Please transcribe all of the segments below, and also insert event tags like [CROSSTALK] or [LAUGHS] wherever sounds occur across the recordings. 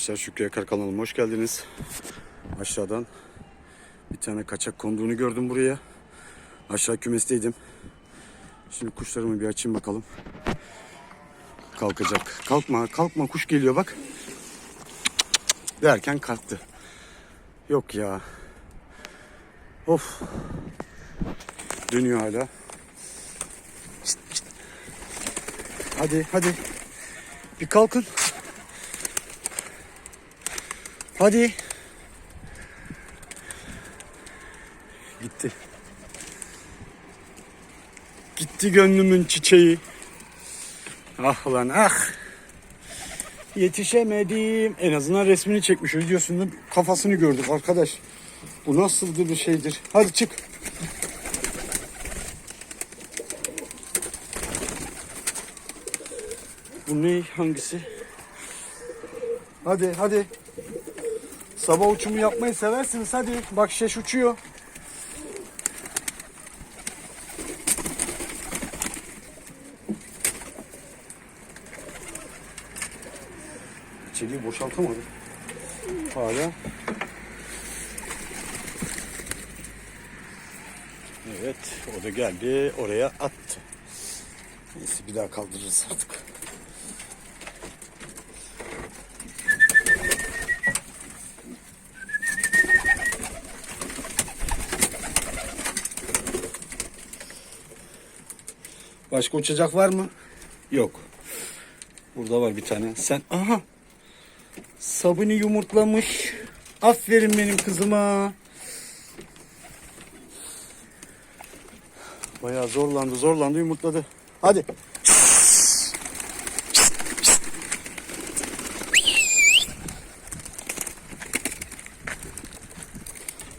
Arkadaşlar Şükrü Yakar kanalıma hoş geldiniz. Aşağıdan bir tane kaçak konduğunu gördüm buraya. Aşağı kümesteydim. Şimdi kuşlarımı bir açayım bakalım. Kalkacak. Kalkma kalkma kuş geliyor bak. Derken kalktı. Yok ya. Of. Dönüyor hala. Hadi hadi. Bir kalkın. Hadi. Gitti. Gitti gönlümün çiçeği. Ah lan ah. Yetişemedim. En azından resmini çekmiş. Videosunda kafasını gördük arkadaş. Bu nasıl bir şeydir? Hadi çık. Bu ne? Hangisi? Hadi hadi. Sabah uçumu yapmayı seversiniz hadi. Bak şeş uçuyor. İçeriği boşaltamadım. Hala. Evet o da geldi oraya attı. Neyse bir daha kaldırırız artık. Başka uçacak var mı? Yok. Burada var bir tane. Sen aha. Sabuni yumurtlamış. Aferin benim kızıma. Bayağı zorlandı, zorlandı, yumurtladı. Hadi.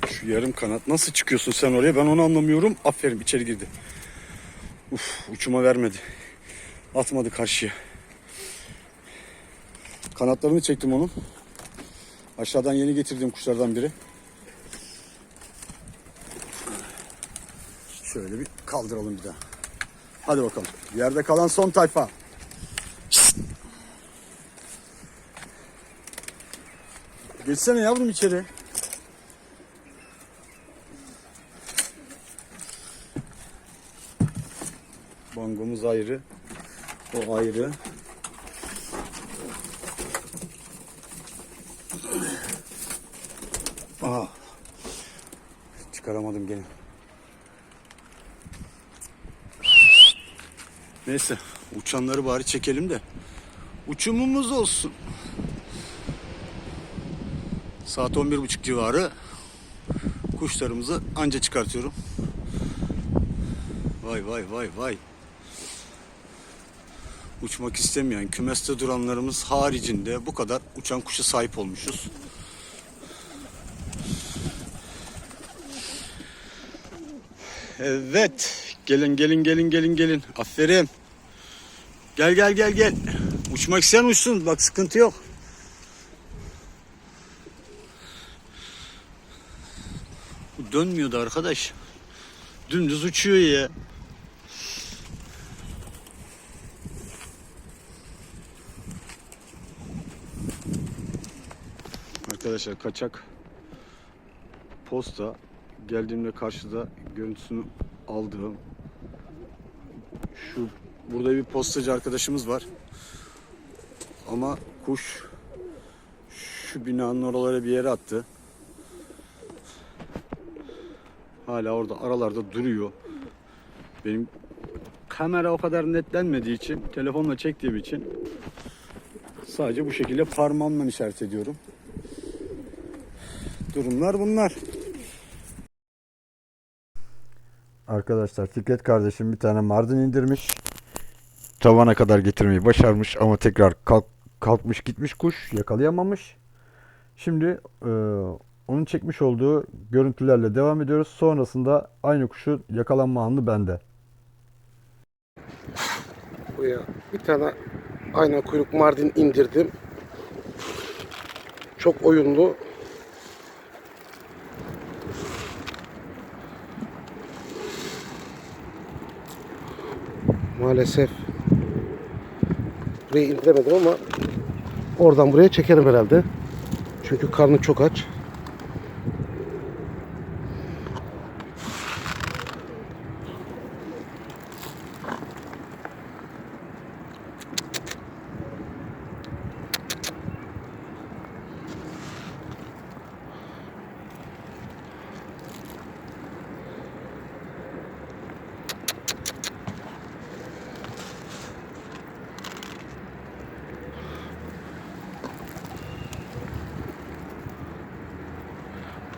Şu yarım kanat nasıl çıkıyorsun sen oraya? Ben onu anlamıyorum. Aferin içeri girdi. Uf, uçuma vermedi. Atmadı karşıya. Kanatlarını çektim onun. Aşağıdan yeni getirdiğim kuşlardan biri. Şöyle bir kaldıralım bir daha. Hadi bakalım. Yerde kalan son tayfa. Geçsene yavrum içeri. Bangomuz ayrı. O ayrı. Aha. Çıkaramadım gene. Neyse uçanları bari çekelim de uçumumuz olsun. Saat 11.30 civarı kuşlarımızı anca çıkartıyorum. Vay vay vay vay. Uçmak istemeyen kümeste duranlarımız haricinde bu kadar uçan kuşa sahip olmuşuz. Evet. Gelin gelin gelin gelin gelin. Aferin. Gel gel gel gel. Uçmak isteyen uçsun. Bak sıkıntı yok. Bu dönmüyordu arkadaş. Dümdüz uçuyor ya. Arkadaşlar kaçak posta geldiğimde karşıda görüntüsünü aldığım şu burada bir postacı arkadaşımız var. Ama kuş şu binanın oralara bir yere attı. Hala orada aralarda duruyor. Benim kamera o kadar netlenmediği için, telefonla çektiğim için sadece bu şekilde parmağımla işaret ediyorum. Durumlar bunlar. Arkadaşlar Fikret kardeşim bir tane Mardin indirmiş. Tavana kadar getirmeyi başarmış ama tekrar kalk, kalkmış gitmiş kuş yakalayamamış. Şimdi e, onun çekmiş olduğu görüntülerle devam ediyoruz. Sonrasında aynı kuşu yakalanma anı bende. Buraya bir tane ayna kuyruk mardin indirdim. Çok oyunlu. Maalesef buraya indiremedim ama Oradan buraya çekerim herhalde. Çünkü karnı çok aç.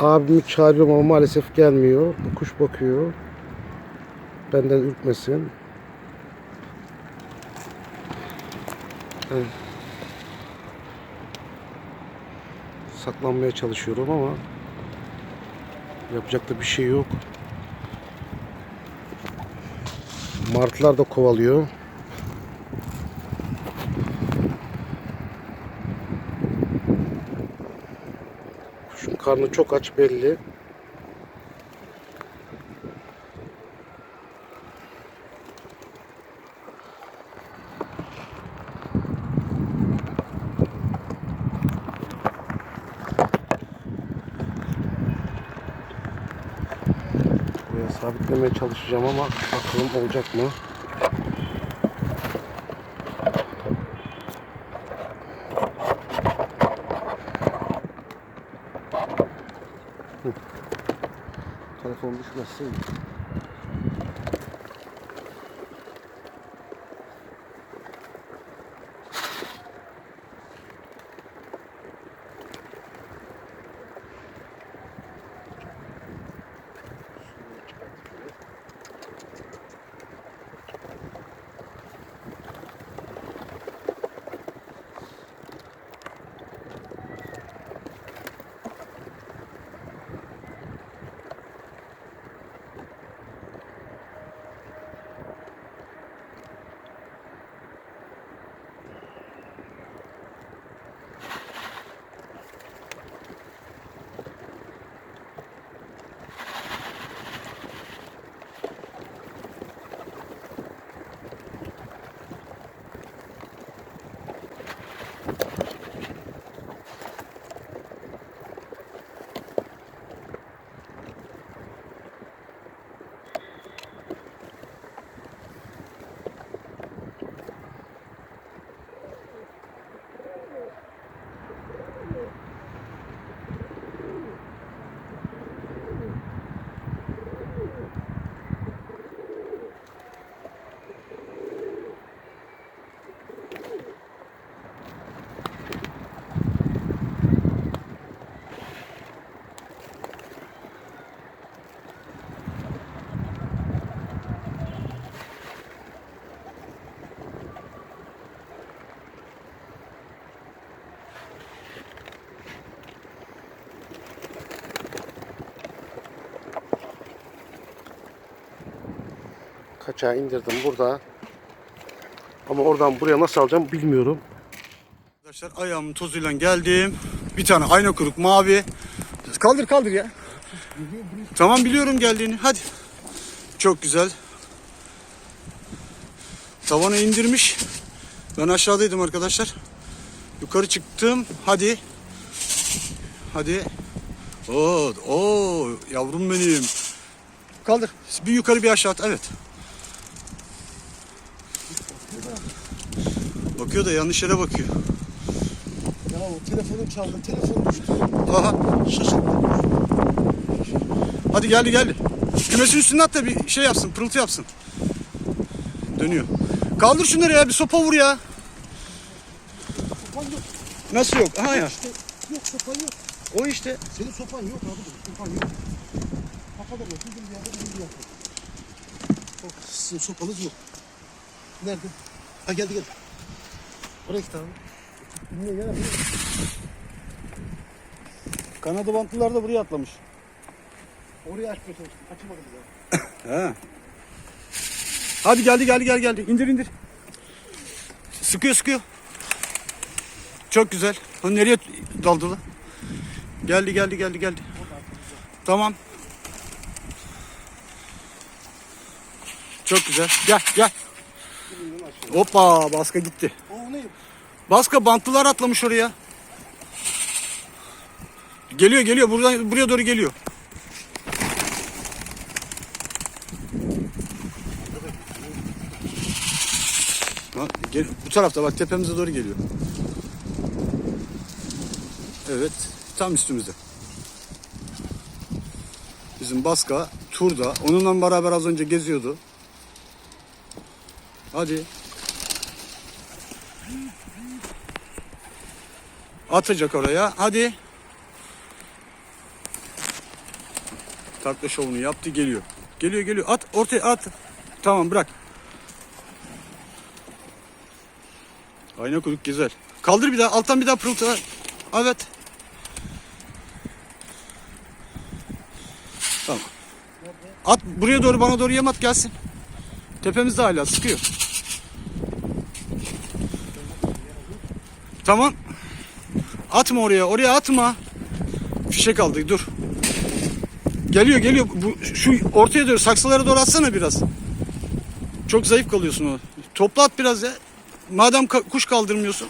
Abimi çağırıyorum ama maalesef gelmiyor. Kuş bakıyor. Benden ürkmesin. Evet. Saklanmaya çalışıyorum ama yapacak da bir şey yok. Martılar da kovalıyor. Kuşun karnı çok aç belli. Buraya sabitlemeye çalışacağım ama bakalım olacak mı? Telefon düşmezse Kaçağı indirdim burada. Ama oradan buraya nasıl alacağım bilmiyorum. Arkadaşlar ayağımın tozuyla geldim. Bir tane ayna kuruk mavi. Kaldır kaldır ya. Tamam biliyorum geldiğini. Hadi. Çok güzel. Tavana indirmiş. Ben aşağıdaydım arkadaşlar. Yukarı çıktım. Hadi. Hadi. Oo, oo yavrum benim. Kaldır. Bir yukarı bir aşağı at. Evet. Bakıyor da yanlış yere bakıyor. Ya o telefonum çaldı. Telefon düştü. Aha. Şaşırdım. Hadi geldi geldi. Kümesin üstüne at da bir şey yapsın, pırıltı yapsın. Dönüyor. Kaldır şunları ya, bir sopa vur ya. Sopan yok. Nasıl yok? Aha ya. İşte yok sopan yok. O işte. Senin sopan yok abi. Sopan yok. Kafada yok. Bizim bir yerde bizim bir yerde. Sizin sopanız yok. Nerede? Ha geldi geldi. Oraya gitti abi. Niye gel abi? Kanadı bantlılar da buraya atlamış. Oraya çalıştım. Açamadım ya. [COUGHS] He. Hadi geldi geldi geldi geldi. İndir indir. Sıkıyor sıkıyor. Çok güzel. O nereye daldı lan? Geldi geldi geldi geldi. Tamam. Çok güzel. Gel gel. Hoppa baska gitti. Baska bantlılar atlamış oraya. Geliyor geliyor buradan buraya doğru geliyor. Bak, gel, bu tarafta bak tepemize doğru geliyor. Evet tam üstümüzde. Bizim Baska turda. Onunla beraber az önce geziyordu. Hadi. Atacak oraya. Hadi. Takla şovunu yaptı geliyor. Geliyor geliyor. At ortaya at. Tamam bırak. Ayna kuyruk güzel. Kaldır bir daha. Alttan bir daha pırıltı. Evet. Tamam. At buraya doğru bana doğru yem at gelsin. Tepemizde hala sıkıyor. Tamam. Atma oraya. Oraya atma. Fişek aldık dur. Geliyor geliyor. Bu, şu ortaya doğru saksılara doğru atsana biraz. Çok zayıf kalıyorsun o. Topla at biraz ya. Madem ka- kuş kaldırmıyorsun.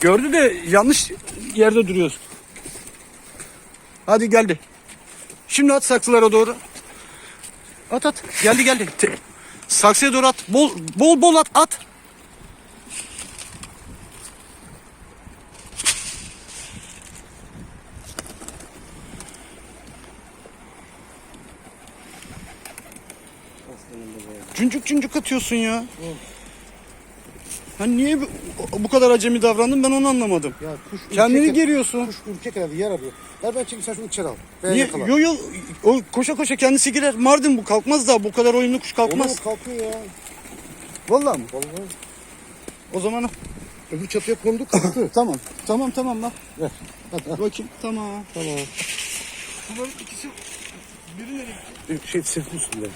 Gördü de yanlış yerde duruyorsun. Hadi geldi. Şimdi at saksılara doğru. At at. Geldi geldi. Saksıya doğru at. Bol bol bol at at. Cüncük cüncük atıyorsun ya. Hani niye bu, bu kadar acemi davrandın ben onu anlamadım. Ya kuş Kendini ürkek- geriyorsun. Kuş ürkek herhalde yer arıyor. Ver ben çekeyim sen şunu içeri al. Veya Niye? yakala. Yo yo o koşa koşa kendisi girer. Mardin bu kalkmaz da bu kadar oyunlu kuş kalkmaz. kalkıyor ya. Vallahi mı? Vallahi. O zaman Öbür çatıya konduk kalktı. [COUGHS] tamam. Tamam tamam bak. Ver. Hadi, al. Bakayım. Tamam. Tamam. Bunların ikisi biri nereye gitti? Şey sırtın üstünde.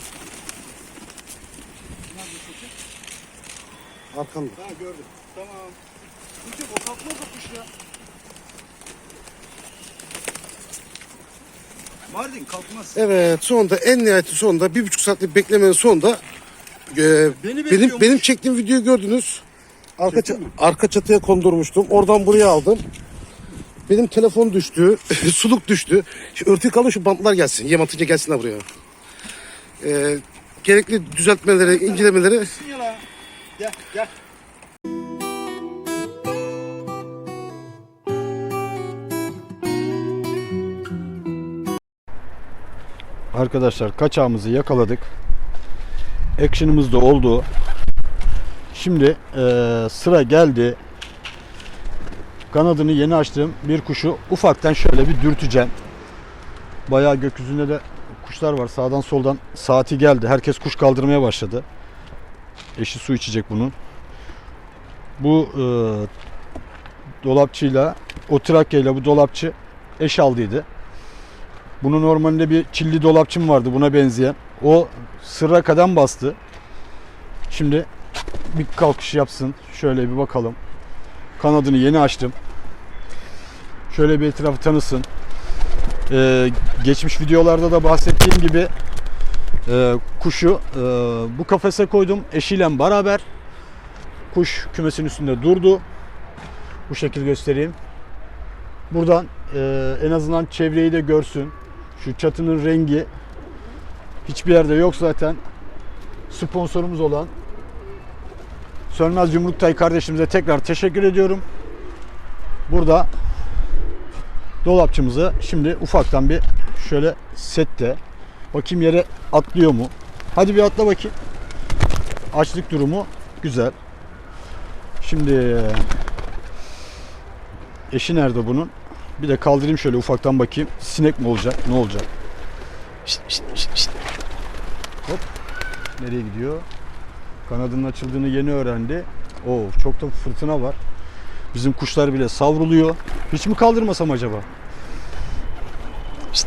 Arkanda. Ha gördüm. Tamam. Yok, o kalkmaz o kuş ya. Mardin kalkmaz. Evet sonunda en nihayeti sonunda bir buçuk saatlik beklemenin sonunda e, Beni benim bekliyormuş. benim çektiğim videoyu gördünüz. Arka, Çektin ça- mi? arka çatıya kondurmuştum. Oradan buraya aldım. Benim telefon düştü. [LAUGHS] suluk düştü. Şu örtüyü kalın şu bantlar gelsin. Yem atınca gelsinler buraya. E, gerekli düzeltmeleri, incelemeleri. Gel gel. Arkadaşlar kaçağımızı yakaladık. Action'ımız da oldu. Şimdi eee, sıra geldi. Kanadını yeni açtığım bir kuşu ufaktan şöyle bir dürteceğim. Bayağı gökyüzünde de kuşlar var. Sağdan soldan saati geldi. Herkes kuş kaldırmaya başladı. Eşi su içecek bunun. Bu eee, dolapçıyla o Trakya'yla bu dolapçı eş aldıydı. Bunun normalde bir çilli dolapçım vardı buna benzeyen. O sırra kadem bastı. Şimdi bir kalkış yapsın. Şöyle bir bakalım. Kanadını yeni açtım. Şöyle bir etrafı tanısın. Ee, geçmiş videolarda da bahsettiğim gibi e, kuşu e, bu kafese koydum eşiyle beraber. Kuş kümesin üstünde durdu. Bu şekil göstereyim. Buradan e, en azından çevreyi de görsün. Şu çatının rengi hiçbir yerde yok zaten. Sponsorumuz olan Sönmez Yumruktay kardeşimize tekrar teşekkür ediyorum. Burada dolapçımızı şimdi ufaktan bir şöyle sette bakayım yere atlıyor mu? Hadi bir atla bakayım. Açlık durumu güzel. Şimdi eşi nerede bunun? Bir de kaldırayım şöyle ufaktan bakayım. Sinek mi olacak? Ne olacak? Şişt, şişt, şişt, şişt. Hop. Nereye gidiyor? Kanadının açıldığını yeni öğrendi. Oo, çok da fırtına var. Bizim kuşlar bile savruluyor. Hiç mi kaldırmasam acaba? Şişt.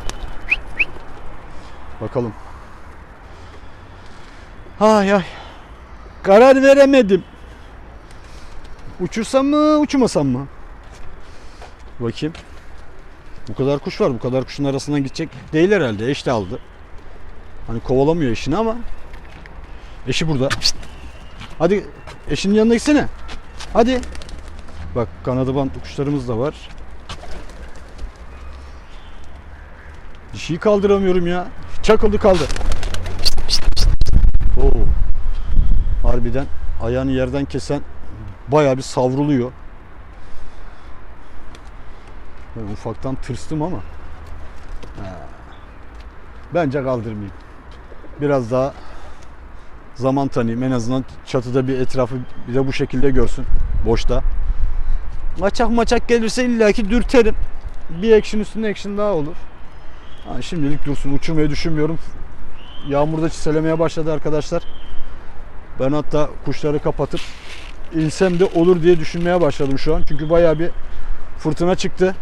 Bakalım. Ay ay. Karar veremedim. Uçursam mı, uçmasam mı? Bakayım. Bu kadar kuş var. Bu kadar kuşun arasından gidecek değil herhalde. Eş de aldı. Hani kovalamıyor eşini ama eşi burada. Hadi eşinin yanına gitsene. Hadi. Bak kanadı bantlı kuşlarımız da var. Dişiyi kaldıramıyorum ya. Çakıldı kaldı. Oo. Harbiden ayağını yerden kesen bayağı bir savruluyor. Ben ufaktan tırstım ama. Ha. Bence kaldırmayayım. Biraz daha zaman tanıyayım. En azından çatıda bir etrafı bir de bu şekilde görsün. Boşta. Maçak maçak gelirse illaki dürterim. Bir action üstüne action daha olur. Ha, şimdilik dursun. Uçurmayı düşünmüyorum. Yağmurda çiselemeye başladı arkadaşlar. Ben hatta kuşları kapatıp insem de olur diye düşünmeye başladım şu an. Çünkü bayağı bir fırtına çıktı.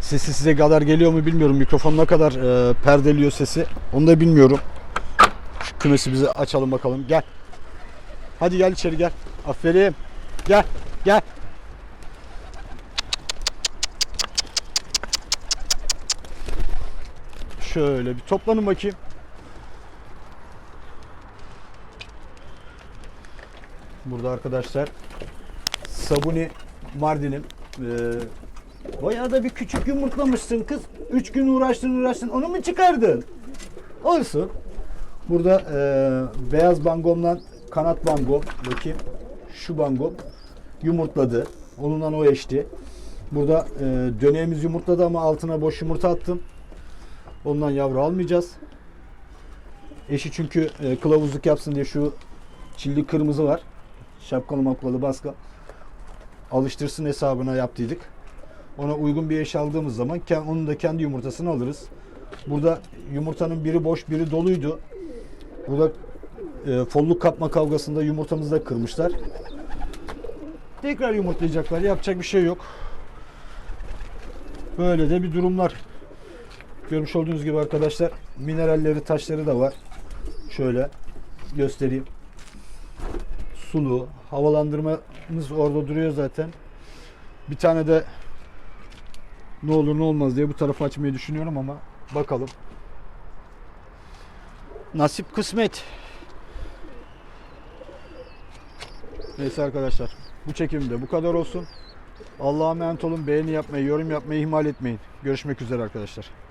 Sesi size kadar geliyor mu bilmiyorum. Mikrofon ne kadar e, perdeliyor sesi. Onu da bilmiyorum. Şu kümesi bize açalım bakalım. Gel. Hadi gel içeri gel. Aferin. Gel. Gel. Şöyle bir toplanın bakayım. Burada arkadaşlar Sabuni Mardin'im. Ee, bayağı da bir küçük yumurtlamışsın kız. Üç gün uğraştın uğraştın onu mu çıkardın? Olsun. Burada e, beyaz bangomla kanat bangom. Bakayım. Şu bangom yumurtladı. Onunla o eşti. Burada e, döneğimiz yumurtladı ama altına boş yumurta attım. Ondan yavru almayacağız. Eşi çünkü e, kılavuzluk yapsın diye şu çilli kırmızı var. Şapkalı maklalı baska. Alıştırsın hesabına yaptıydık. Ona uygun bir eş aldığımız zaman onun da kendi yumurtasını alırız. Burada yumurtanın biri boş biri doluydu. Burada e, folluk kapma kavgasında yumurtamızı da kırmışlar. Tekrar yumurtlayacaklar. Yapacak bir şey yok. Böyle de bir durumlar. Görmüş olduğunuz gibi arkadaşlar mineralleri, taşları da var. Şöyle göstereyim. Sulu, havalandırmamız orada duruyor zaten. Bir tane de ne olur ne olmaz diye bu tarafı açmayı düşünüyorum ama bakalım. Nasip kısmet. Neyse arkadaşlar bu çekimde bu kadar olsun. Allah'a emanet olun. Beğeni yapmayı, yorum yapmayı ihmal etmeyin. Görüşmek üzere arkadaşlar.